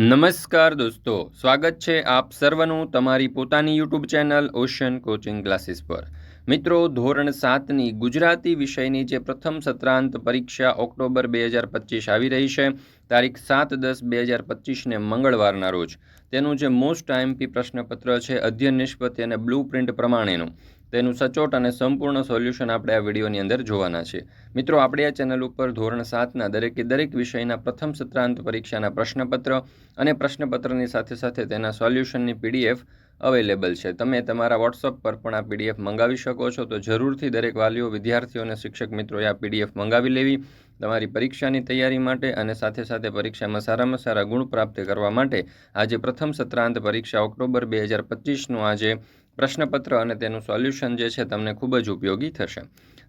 નમસ્કાર દોસ્તો, સ્વાગત છે આપ સર્વનું તમારી પોતાની YouTube channel ocean coaching classes પર. મિત્રો, ધોરણ સાતની ગુજરાતી વિષયની જે પ્રથમ સત્રાંત પરીક્ષા ઓક્ટોબર બે હજાર પચીસ આવી રહી છે, તારીખ સાત દસ બે હજાર પચીસને મંગળવારના રોજ. તેનું જે મોસ્ટ આઈએમપી પ્રશ્નપત્ર છે, અધ્યયન નિષ્પત્તિ અને બ્લુ પ્રિન્ટ પ્રમાણેનું. તેનું સચોટ અને સંપૂર્ણ સોલ્યુશન આપણે આ વિડીયોની અંદર જોવાના છે. મિત્રો, આપણે આ ચેનલ ઉપર ધોરણ સાતના દરેકે દરેક વિષયના પ્રથમ સત્રાંત પરીક્ષાના પ્રશ્નપત્ર અને પ્રશ્નપત્રની સાથે સાથે તેના સોલ્યુશનની પીડીએફ અવેલેબલ છે. તમે તમારા વોટ્સઅપ પર પણ આ પીડીએફ મંગાવી શકો છો. તો જરૂરથી દરેક વાલીઓ, વિદ્યાર્થીઓ અને શિક્ષક મિત્રોએ આ પીડીએફ મંગાવી લેવી. તમારી પરીક્ષાની તૈયારી માટે અને સાથે સાથે પરીક્ષામાં સારામાં સારા ગુણ પ્રાપ્ત કરવા માટે આજે પ્રથમ સત્રાંત પરીક્ષા ઓક્ટોબર બે હજાર પચીસનું આજે પ્રશ્નપત્ર અને તેનું સોલ્યુશન જે છે તમને ખૂબ જ ઉપયોગી થશે.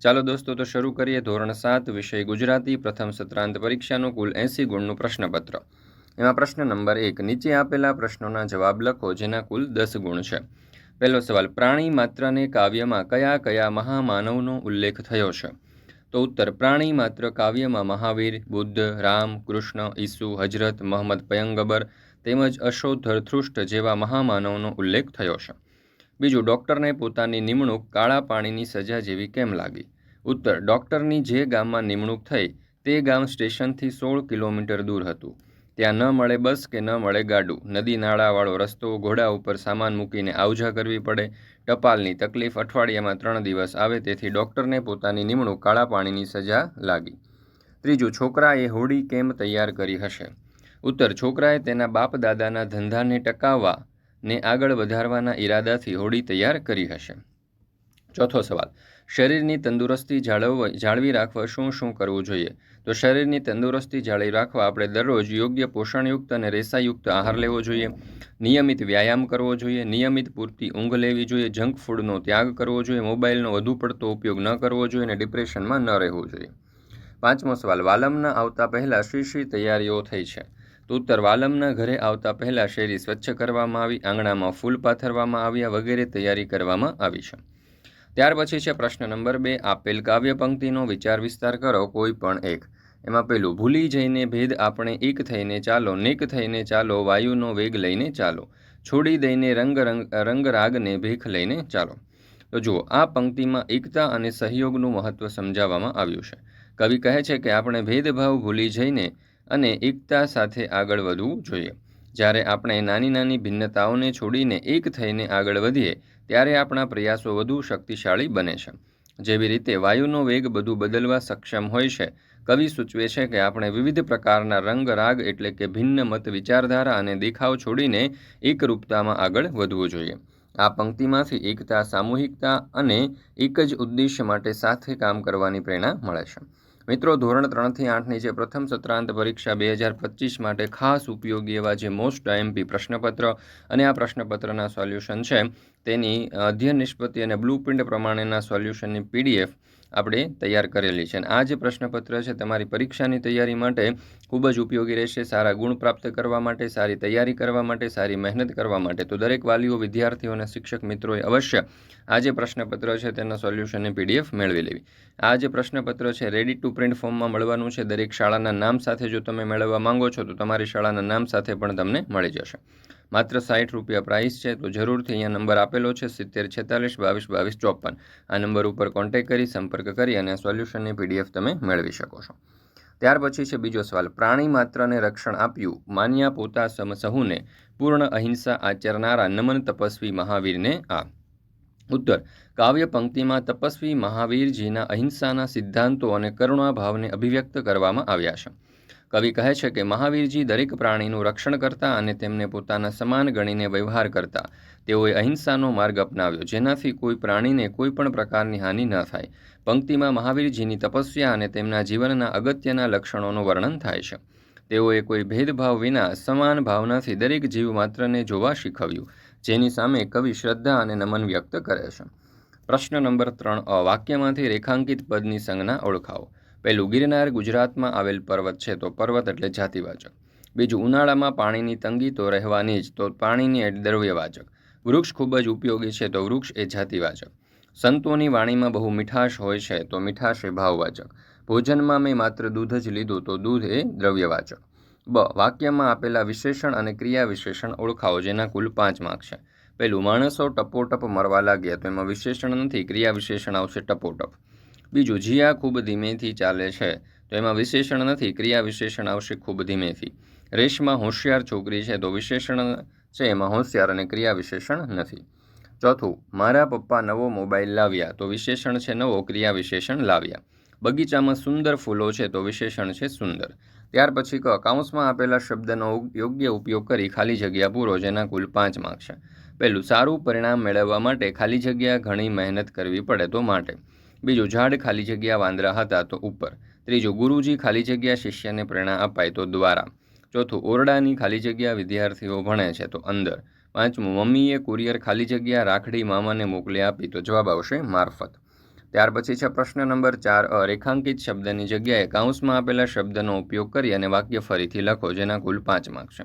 ચાલો દોસ્તો, તો શરૂ કરીએ ધોરણ સાત, વિષય ગુજરાતી, પ્રથમ સત્રાંત પરીક્ષાનું કુલ એંસી ગુણનું પ્રશ્નપત્ર. એમાં પ્રશ્ન નંબર એક, નીચે આપેલા પ્રશ્નોના જવાબ લખો, જેના કુલ દસ ગુણ છે. પહેલો સવાલ, પ્રાણી માત્રને કાવ્યમાં કયા કયા મહામાનવનો ઉલ્લેખ થયો છે? તો ઉત્તર, પ્રાણી માત્ર કાવ્યમાં મહાવીર, બુદ્ધ, રામ, કૃષ્ણ, ઈસુ હજરત મહંમદ, પયંગબર તેમજ અશોધ ધરથૃષ્ટ જેવા મહામાનવનો ઉલ્લેખ થયો છે. બીજું, ડૉક્ટરને પોતાની નિમણૂક કાળા પાણીની સજા જેવી કેમ લાગી? ઉત્તર, ડૉક્ટરની જે ગામમાં નિમણૂક થઈ, તે ગામ સ્ટેશનથી સોળ કિલોમીટર દૂર હતું. ત્યાં ન મળે બસ કે ન મળે ગાડું. નદી નાળાવાળો રસ્તો ઘોડા ઉપર સામાન મૂકીને આવજા કરવી પડે. ટપાલની તકલીફ અઠવાડિયામાં ત્રણ દિવસ આવે તેથી ડૉક્ટરને પોતાની નિમણૂક કાળા પાણીની સજા લાગી. ત્રીજું, છોકરાએ હોડી કેમ તૈયાર કરી હશે? ઉત્તર, છોકરાએ તેના બાપ દાદાના ધંધાને ટકાવવા ને આગળ વધારવાના ઈરાદાથી હોડી તૈયાર કરી હશે. ચોથો સવાલ, શરીરની તંદુરસ્તી જાળવવા, જાળવી રાખવા શું શું કરવું જોઈએ? તો શરીરની તંદુરસ્તી જાળવી રાખવા આપણે દરરોજ યોગ્ય પોષણયુક્ત અને રેસાયુક્ત આહાર લેવો જોઈએ. નિયમિત વ્યાયામ કરવો જોઈએ, નિયમિત પૂરતી ઊંઘ લેવી જોઈએ, જંક ફૂડનો ત્યાગ કરવો જોઈએ, મોબાઈલનો વધુ પડતો ઉપયોગ ન કરવો જોઈએ અને ડિપ્રેશનમાં ન રહેવું જોઈએ. પાંચમો સવાલ, વાલમના આવતા પહેલાં શ્રી શ્રી તૈયારીઓ થઈ છે? તો ઉત્તર વાલમના ઘરે આવતા પહેલાં શેરી સ્વચ્છ કરવામાં આવી, આંગણામાં ફૂલ પાથરવામાં આવ્યા વગેરે તૈયારી કરવામાં આવી છે. ત્યાર પછી છે પ્રશ્ન નંબર બે, આપેલ કાવ્ય પંક્તિનો વિચાર વિસ્તાર કરો, કોઈ પણ એક. એમાં પેલું, ભૂલી જઈને ભેદ આપણે એક થઈને ચાલો, નેક થઈને ચાલો, વાયુનો વેગ લઈને ચાલો, છોડી દઈને રંગ રંગ, રંગરાગને ભેખ લઈને ચાલો. તો જુઓ, આ પંક્તિમાં એકતા અને સહયોગનું મહત્ત્વ સમજાવવામાં આવ્યું છે. કવિ કહે છે કે, આપણે ભેદભાવ ભૂલી જઈને અને એકતા સાથે આગળ વધવું જોઈએ. જ્યારે આપણે નાની નાની ભિન્નતાઓને છોડીને એક થઈને આગળ વધીએ, ત્યારે આપણા પ્રયાસો વધુ શક્તિશાળી બને છે. જેવી રીતે વાયુનો વેગ બધું બદલવા સક્ષમ હોય છે, કવિ સૂચવે છે કે આપણે વિવિધ પ્રકારના રંગ રાગ એટલે કે ભિન્ન મત વિચારધારા અને દેખાવ છોડીને એકરૂપતામાં આગળ વધવું જોઈએ. આ પંક્તિમાંથી એકતા, સામૂહિકતા અને એક જ ઉદ્દેશ્ય માટે સાથે કામ કરવાની પ્રેરણા મળે છે. મિત્રો, ધોરણ ત્રણથી આઠની જે પ્રથમ સત્રાંત પરીક્ષા બે હજાર પચીસ માટે ખાસ ઉપયોગી એવા જે મોસ્ટ આઈએમપી પ્રશ્નપત્ર અને આ પ્રશ્નપત્રના સોલ્યુશન છે, તેની અધ્યયન નિષ્પત્તિ અને બ્લુ પ્રમાણેના સોલ્યુશનની પીડીએફ આપણે તૈયાર કરેલી છે. અને આ જે પ્રશ્નપત્ર છે, તમારી પરીક્ષાની તૈયારી માટે ખૂબ જ ઉપયોગી રહેશે. સારા ગુણ પ્રાપ્ત કરવા માટે, સારી તૈયારી કરવા માટે, સારી મહેનત કરવા માટે. તો દરેક વાલીઓ, વિદ્યાર્થીઓ અને શિક્ષક મિત્રોએ અવશ્ય આ જે પ્રશ્નપત્ર છે, તેના સોલ્યુશનની પીડીએફ મેળવી લેવી. આ જે પ્રશ્નપત્ર છે રેડી ટુ પ્રિન્ટ ફોર્મમાં મળવાનું છે. દરેક શાળાના નામ સાથે જો તમે મેળવવા માંગો છો, તો તમારી શાળાના નામ સાથે પણ તમને મળી જશે. માત્ર સાઠ રૂપિયા પ્રાઇસ છે તો જરૂરથી અહીંયા નંબર આપેલો છે સિત્તેર, છેતાલીસ, બાવીસ બાવીસ, ચોપન. આ નંબર ઉપર કોન્ટેક કરી, સંપર્ક કરી અને સોલ્યુશનની પીડીએફ તમે મેળવી શકો છો. ત્યાર પછી છે બીજો સવાલ. પ્રાણી માત્રને રક્ષણ આપ્યું માન્યા પોતા સમ સહુને પૂર્ણ અહિંસા આચરનારા નમન તપસ્વી મહાવીરને આ. ઉત્તર. કાવ્ય પંક્તિમાં તપસ્વી મહાવીરજીના અહિંસાના સિદ્ધાંતો અને કરુણા ભાવને અભિવ્યક્ત કરવામાં આવ્યા છે. કવિ કહે છે કે મહાવીરજી દરેક પ્રાણીનું રક્ષણ કરતા અને તેમને પોતાના સમાન ગણીને વ્યવહાર કરતા. તેઓએ અહિંસાનો માર્ગ અપનાવ્યો, જેનાથી કોઈ પ્રાણીને કોઈ પણ પ્રકારની હાનિ ન થાય. પંક્તિમાં મહાવીરજીની તપસ્યા અને તેમના જીવનના અગત્યના લક્ષણોનું વર્ણન થાય છે. તેઓએ કોઈ ભેદભાવ વિના સમાન ભાવનાથી દરેક જીવ માત્રને જોવા શીખવ્યું, જેની સામે કવિ શ્રદ્ધા અને નમન વ્યક્ત કરે છે. પ્રશ્ન નંબર ત્રણ વાક્યમાંથી રેખાંકિત પદની સંજ્ઞા ઓળખાવો. પહેલું ગિરનાર ગુજરાતમાં આવેલ પર્વત છે તો પર્વત એટલે જાતિવાચક. બીજું ઉનાળામાં પાણીની તંગી તો રહેવાની જ, તો પાણીની એટલે દ્રવ્યવાચક. વૃક્ષ ખૂબ જ ઉપયોગી છે તો વૃક્ષ એ જાતિવાચક. સંતોની વાણીમાં બહુ મીઠાશ હોય છે તો મીઠાશ એ ભાવવાચક. ભોજનમાં મેં માત્ર દૂધ જ લીધું તો દૂધ એ દ્રવ્યવાચક. બ, વાક્યમાં આપેલા વિશેષણ અને ક્રિયા વિશેષણ ઓળખાવો જેના કુલ પાંચ માર્ક છે. પહેલું, માણસો ટપોટપ મરવા લાગ્યા તો એમાં વિશેષણ નથી ક્રિયા વિશેષણ આવશે ટપોટપ. બીજું જીયા ખૂબ ધીમેથી ચાલે છે, તો એમાં વિશેષણ નથી, ક્રિયા વિશેષણ આવશે ખૂબ ધીમેથી. રેશમાં હોશિયાર છોકરી છે, તો વિશેષણ છે, એમાં હોશિયાર અને ક્રિયા વિશેષણ નથી. ચોથું, મારા પપ્પા નવો મોબાઈલ લાવ્યા, તો વિશેષણ છે નવો, ક્રિયા વિશેષણ લાવ્યા. બગીચામાં સુંદર ફૂલો છે, તો વિશેષણ છે સુંદર. ત્યાર પછી ક કાઉન્સમાં આપેલા શબ્દનો યોગ્ય ઉપયોગ કરી ખાલી જગ્યા પૂરો, જેના કુલ પાંચ માર્ક છે. પહેલું, સારું પરિણામ મેળવવા માટે ખાલી જગ્યા ઘણી મહેનત કરવી પડે તો માટે. બીજું ઝાડ ખાલી જગ્યા વાંદરા હતા તો ઉપર. ત્રીજો, ગુરુજી ખાલી જગ્યા શિષ્યને પ્રેરણા અપાય તો દ્વારા. ચોથું, ઓરડાની ખાલી જગ્યા વિદ્યાર્થીઓ ભણે છે તો અંદર. પાંચમું, મમ્મીએ કુરિયર ખાલી જગ્યા રાખડી મામાને મોકલી આપી તો જવાબ આવશે મારફત. ત્યાર પછી છે પ્રશ્ન નંબર ચાર અ રેખાંકિત શબ્દની જગ્યાએ કાઉન્સમાં આપેલા શબ્દનો ઉપયોગ કરી અને વાક્ય ફરીથી લખો, જેના કુલ પાંચ માર્ક છે.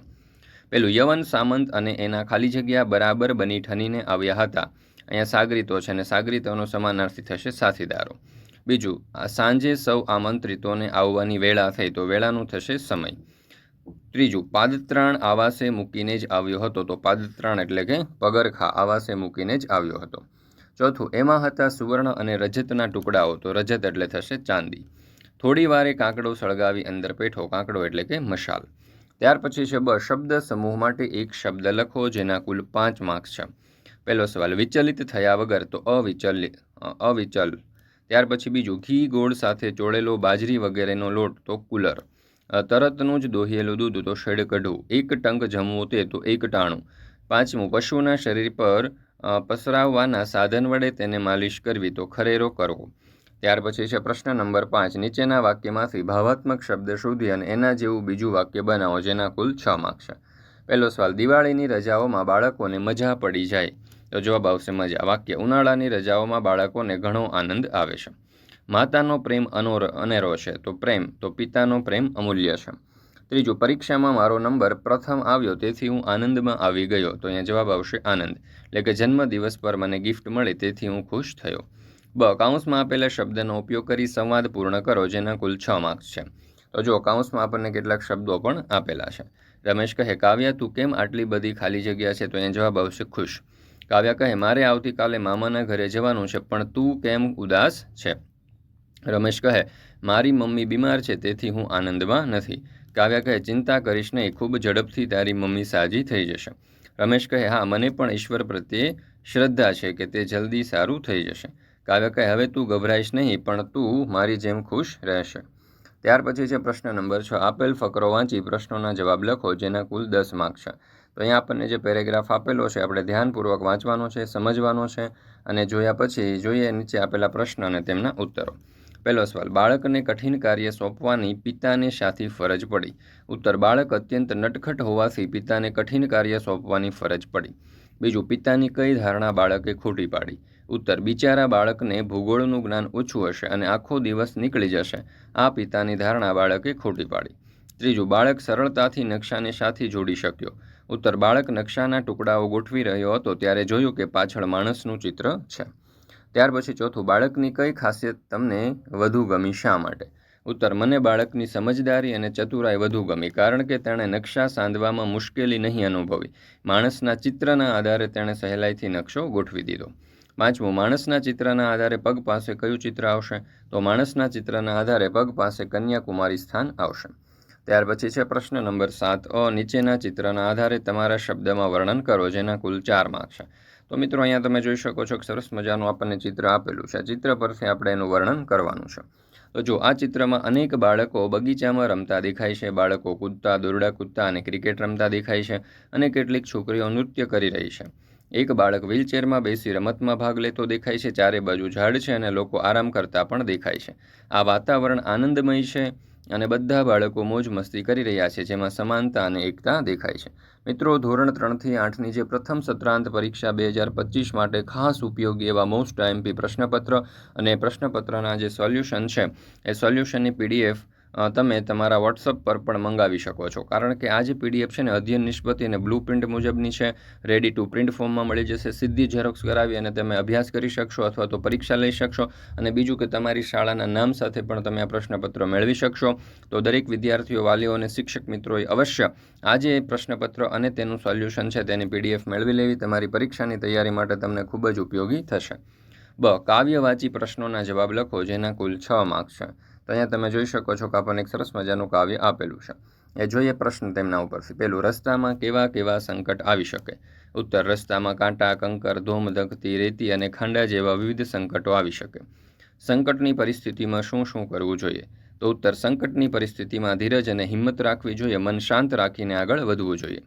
પેલું, યવન સામંત અને એના ખાલી જગ્યા બરાબર બની ઠનીને આવ્યા હતા. અહીંયા સાગરીતો છે અને સાગરીતોનો સમાનાર્થી થશે સાથીદારો. બીજું સાંજે સૌ આમંત્રિતોને આવવાની વેળા થઈ તો વેળાનું થશે સમય. ત્રીજું, પાદત્રાણ આવાસે મૂકીને જ આવ્યો હતો તો પાદત્રાણ એટલે કે પગરખા આવાસે મૂકીને જ આવ્યો હતો. ચોથું, એમાં હતા સુવર્ણ અને રજતના ટુકડાઓ તો રજત એટલે થશે ચાંદી. થોડી વારે કાંકડો સળગાવી અંદર પેઠો કાંકડો એટલે કે મશાલ. ત્યાર પછી છે બ શબ્દ સમૂહ માટે એક શબ્દ લખો જેના કુલ પાંચ માર્ક્સ છે. પહેલો સવાલ, વિચલિત થયા વગર તો અવિચલ અવિચલ. ત્યાર પછી બીજું, ઘી ગોળ સાથે ચોળેલો બાજરી વગેરેનો લોટ તો કુલર. તરતનું જ દોહેલું દૂધ તો શેડ કઢવું એક ટંક જમવું તે તો એક ટાણું. પાંચમું, પશુના શરીર પર પસરાવવાના સાધન વડે તેને માલિશ કરવી તો ખરેરો કરવો. ત્યાર પછી છે પ્રશ્ન નંબર પાંચ, નીચેના વાક્યમાંથી ભાવાત્મક શબ્દ શોધી અને એના જેવું બીજું વાક્ય બનાવો જેના કુલ છ માર્ક્સ પહેલો સવાલ, દિવાળીની રજાઓમાં બાળકોને મજા પડી જાય. તો જવાબ આવશે મજા. વાક્ય, ઉનાળાની રજાઓમાં બાળકોને ઘણો આનંદ આવે છે. માતાનો પ્રેમ અનોર, અનેરો છે. તો પ્રેમ, તો પિતાનો પ્રેમ અમૂલ્ય છે. ત્રીજું, પરીક્ષામાં મારો નંબર પ્રથમ આવ્યો, તેથી હું આનંદમાં આવી ગયો. તો અહીંયા જવાબ આવશે આનંદ. એટલે કે જન્મદિવસ પર મને ગિફ્ટ મળી, તેથી હું ખુશ થયો. બ, કાઉન્સમાં આપેલા શબ્દનો ઉપયોગ કરી સંવાદ પૂર્ણ કરો, જેના કુલ છ માર્ક્સ છે. તો જો, કાઉન્સમાં આપણને કેટલાક શબ્દો પણ આપેલા છે. રમેશ કહે, કાવ્યા, તું કેમ આટલી બધી ખાલી જગ્યા છે? તો અહીંયા જવાબ આવશે ખુશ. કાવ્યા કહે, મારે આવતીકાલે મામાના ઘરે જવાનું છે, પણ તું કેમ ઉદાસ છે? રમેશ કહે, મારી મમ્મી બીમાર છે, તેથી હું આનંદમાં નથી. કાવ્યા કહે, ચિંતા કરીશ નહીં, ખૂબ ઝડપથી તારી મમ્મી સાજી થઈ જશે. રમેશ કહે, હા, મને પણ ઈશ્વર પ્રત્યે શ્રદ્ધા છે કે તે જલ્દી સારું થઈ જશે. કાવ્ય કહે, હવે તું ગભરાઈશ નહીં, પણ તું મારી જેમ ખુશ રહેશે. ત્યાર પછી છે પ્રશ્ન નંબર છ, આપેલ ફકરો વાંચી પ્રશ્નોના જવાબ લખો, જેના કુલ દસ માર્ક છે. તો અહીંયા આપણને જે પેરેગ્રાફ આપેલો છે, આપણે ધ્યાનપૂર્વક વાંચવાનો છે, સમજવાનો છે અને જોયા પછી જોઈએ નીચે આપેલા પ્રશ્ન અને તેમના ઉત્તરો. પહેલો સવાલ, બાળકને કઠિન કાર્ય સોંપવાની પિતાને શાથી ફરજ પડી? ઉત્તર, બાળક અત્યંત નટખટ હોવાથી પિતાને કઠિન કાર્ય સોંપવાની ફરજ પડી. બીજું, પિતાની કઈ ધારણા બાળકે ખોટી પાડી? ઉત્તર, બિચારા બાળકને ભૂગોળનું જ્ઞાન ઓછું હશે અને આખો દિવસ નીકળી જશે. આ પિતાની ધારણા બાળકે ખોટી પાડી. ત્રીજું, બાળક સરળતાથી નકશાને સાથી જોડી શક્યો. ઉત્તર બાળક નકશાના ટુકડાઓ ગોઠવી રહ્યો હતો ત્યારે જોયું કે પાછળ માણસનું ચિત્ર છે. ત્યાર પછી ચોથું, બાળકની કઈ ખાસિયત તમને વધુ ગમી શા માટે? ઉત્તર, મને બાળકની સમજદારી અને ચતુરાઈ વધુ ગમી કારણ કે તેણે નકશા સાંધવામાં મુશ્કેલી નહીં અનુભવી. માણસના ચિત્રના આધારે તેણે સહેલાઈથી નકશો ગોઠવી દીધો. પાંચમું, માણસના ચિત્રના આધારે પગ પાસે કયું ચિત્ર આવશે? તો માણસના ચિત્રના આધારે પગ પાસે કન્યાકુમારી સ્થાન આવશે. ત્યાર પછી છે પ્રશ્ન નંબર સાત. અ, નીચેના ચિત્રના આધારે તમારા શબ્દમાં વર્ણન કરો, જેના કુલ ચાર માર્ક છે. તો મિત્રો, અહીંયા તમે જોઈ શકો છો કે સરસ મજાનું આપણને ચિત્ર આપેલું છે. ચિત્ર પરથી આપણે એનું વર્ણન કરવાનું છે. તો જો આ ચિત્રમાં અનેક બાળકો બગીચામાં રમતા દેખાય છે, બાળકો કૂદતા, દોરડા કૂદતા અને ક્રિકેટ રમતા દેખાય છે અને કેટલીક છોકરીઓ નૃત્ય કરી રહી છે. એક બાળક વ્હીલચેરમાં બેસી રમતમાં ભાગ લેતો દેખાય છે, ચારે બાજુ ઝાડ છે અને લોકો આરામ કરતા પણ દેખાય છે. આ વાતાવરણ આનંદમય છે અને બધા બાળકો મોજ મસ્તી કરી રહ્યા છે, જેમાં સમાનતા અને એકતા દેખાય છે. મિત્રો, ધોરણ ત્રણથી આઠની જે પ્રથમ સત્રાંત પરીક્ષા બે હજાર પચીસ માટે ખાસ ઉપયોગી એવા મોસ્ટ આઈએમપી પ્રશ્નપત્ર અને પ્રશ્નપત્રના જે સોલ્યુશન છે, એ સોલ્યુશનની પીડીએફ તમે તમારા વોટ્સઅપ પર પણ મંગાવી શકો છો. કારણ કે આ જે પીડીએફ છે ને, અધ્યયન નિષ્પત્તિ અને બ્લુ પ્રિન્ટ મુજબની છે રેડી ટુ પ્રિન્ટ ફોર્મમાં મળી જશે. સીધી ઝેરોક્સ કરાવી અને તમે અભ્યાસ કરી શકશો અથવા તો પરીક્ષા લઈ શકશો. અને બીજું કે તમારી શાળાના નામ સાથે પણ તમે આ પ્રશ્નપત્ર મેળવી શકશો. તો દરેક વિદ્યાર્થીઓ, વાલીઓ અને શિક્ષક મિત્રોએ અવશ્ય આ જે પ્રશ્નપત્ર અને તેનું સોલ્યુશન છે તેની પીડીએફ મેળવી લેવી. તમારી પરીક્ષાની તૈયારી માટે તમને ખૂબ જ ઉપયોગી થશે. બ, કાવ્યવાચી પ્રશ્નોના જવાબ લખો, જેના કુલ છ માર્ક્સ છે. તો અહીંયા તમે જોઈ શકો છો કે આપણને એક સરસ મજાનું કાવ્ય આપેલું છે. એ જોઈએ પ્રશ્ન તેમના ઉપરથી. પેલું, રસ્તામાં કેવા કેવા સંકટ આવી શકે? ઉત્તર, રસ્તામાં કાંટા, કંકર, ધોમ, ધકતી, રેતી અને ખાંડા જેવા વિવિધ સંકટો આવી શકે. સંકટની પરિસ્થિતિમાં શું શું કરવું જોઈએ? તો ઉત્તર, સંકટની પરિસ્થિતિમાં ધીરજ અને હિંમત રાખવી જોઈએ, મન શાંત રાખીને આગળ વધવું જોઈએ.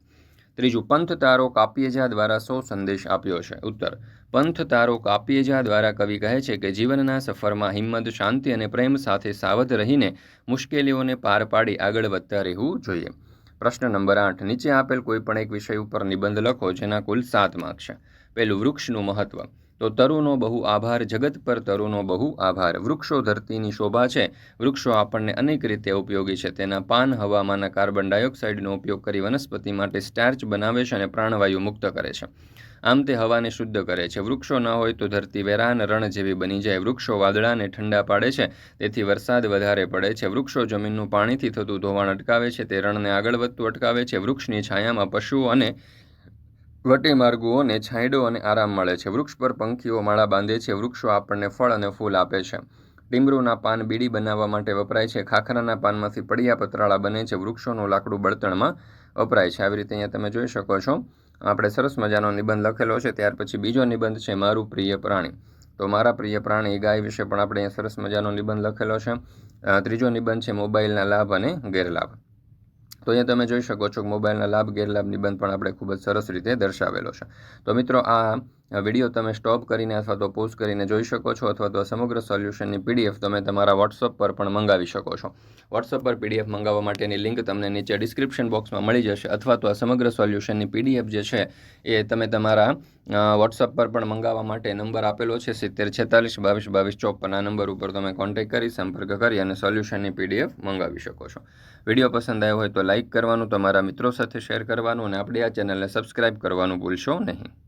ત્રીજું, પંથ તારો કાપ્યજા દ્વારા સો સંદેશ આપ્યો છે. ઉત્તર, પંથ તારો કાપ્યજા દ્વારા કવિ કહે છે કે જીવનના સફરમાં હિંમત, શાંતિ અને પ્રેમ સાથે સાવધ રહીને મુશ્કેલીઓને પાર પાડી આગળ વધતા રહેવું જોઈએ. પ્રશ્ન નંબર આઠ, નીચે આપેલ કોઈપણ એક વિષય ઉપર નિબંધ લખો જેના કુલ સાત માર્ક છે. પહેલું, વૃક્ષનું મહત્વ. તો તરુનો બહુ આભાર. જગત પર તરુનો બહુ આભાર. વૃક્ષો ધરતીની શોભા છે. વૃક્ષો આપણને અનેક રીતે ઉપયોગી છે. તેના પાન હવામાંના કાર્બન ડાયોક્સાઇડનો ઉપયોગ કરી વનસ્પતિ માટે સ્ટાર્ચ બનાવે છે અને પ્રાણવાયુ મુક્ત કરે છે. આમ તે હવાને શુદ્ધ કરે છે. વૃક્ષો ન હોય તો ધરતી વેરાન રણ જેવી બની જાય. વૃક્ષો વાદળાને ઠંડા પાડે છે. તેથી વરસાદ વધારે પડે છે. વૃક્ષો જમીનનું પાણીથી થતું ધોવાણ અટકાવે છે. તે રણને આગળ વધતું અટકાવે છે. વૃક્ષની છાયામાં પશુઓ અને વટેમાર્ગુઓને છાંયડો અને આરામ મળે છે. વૃક્ષ પર પંખીઓ માળા બાંધે છે. વૃક્ષો આપણને ફળ અને ફૂલ આપે છે. ટીમરૂના પાન બીડી બનાવવા માટે વપરાય છે. ખાખરાના પાનમાંથી પડિયા પતરાળા બને છે. વૃક્ષોનું લાકડું બળતણમાં વપરાય છે. આવી રીતે અહીંયા તમે જોઈ શકો છો. આપણે સરસ મજાનો નિબંધ લખેલો છે. ત્યાર પછી બીજો નિબંધ છે મારું પ્રિય પ્રાણી. તો મારા પ્રિય પ્રાણી ગાય વિશે પણ આપણે અહીંયા સરસ મજાનો નિબંધ લખેલો છે. ત્રીજો નિબંધ છે મોબાઈલના લાભ અને ગેરલાભ. તો અહીંયા તમે જોઈ શકો છો કે મોબાઈલના લાભ ગેરલાભ નિબંધ પણ આપણે ખૂબ જ સરસ રીતે દર્શાવેલો છે. તો મિત્રો, આ વીડિયો તમે સ્ટોપ કરીને અથવા તો પોઝ કરીને જોઈ શકો છો અથવા તો સમગ્ર સોલ્યુશનની પીડીએફ તમે તમારા વોટ્સઅપ પર પણ મંગાવી શકો છો. વોટ્સઅપ પર પીડીએફ મંગાવવા માટેની લિંક તમને નીચે ડિસ્ક્રિપ્શન બોક્સમાં મળી જશે અથવા તો આ સમગ્ર સોલ્યુશનની પીડીએફ જે છે એ તમે તમારા વોટ્સઅપ પર પણ મંગાવવા માટે નંબર આપેલો છે સિત્તેર છેતાલીસ બાવીસ બાવીસ ચોપન. આ નંબર ઉપર તમે કોન્ટેક્ટ કરી, સંપર્ક કરી અને સોલ્યુશનની પીડીએફ મંગાવી શકો છો. વીડિયો પસંદ આવ્યો હોય તો લાઇક કરવાનું, તમારા મિત્રો સાથે શેર કરવાનું અને આપણી આ ચેનલને સબસ્ક્રાઇબ કરવાનું ભૂલશો નહીં.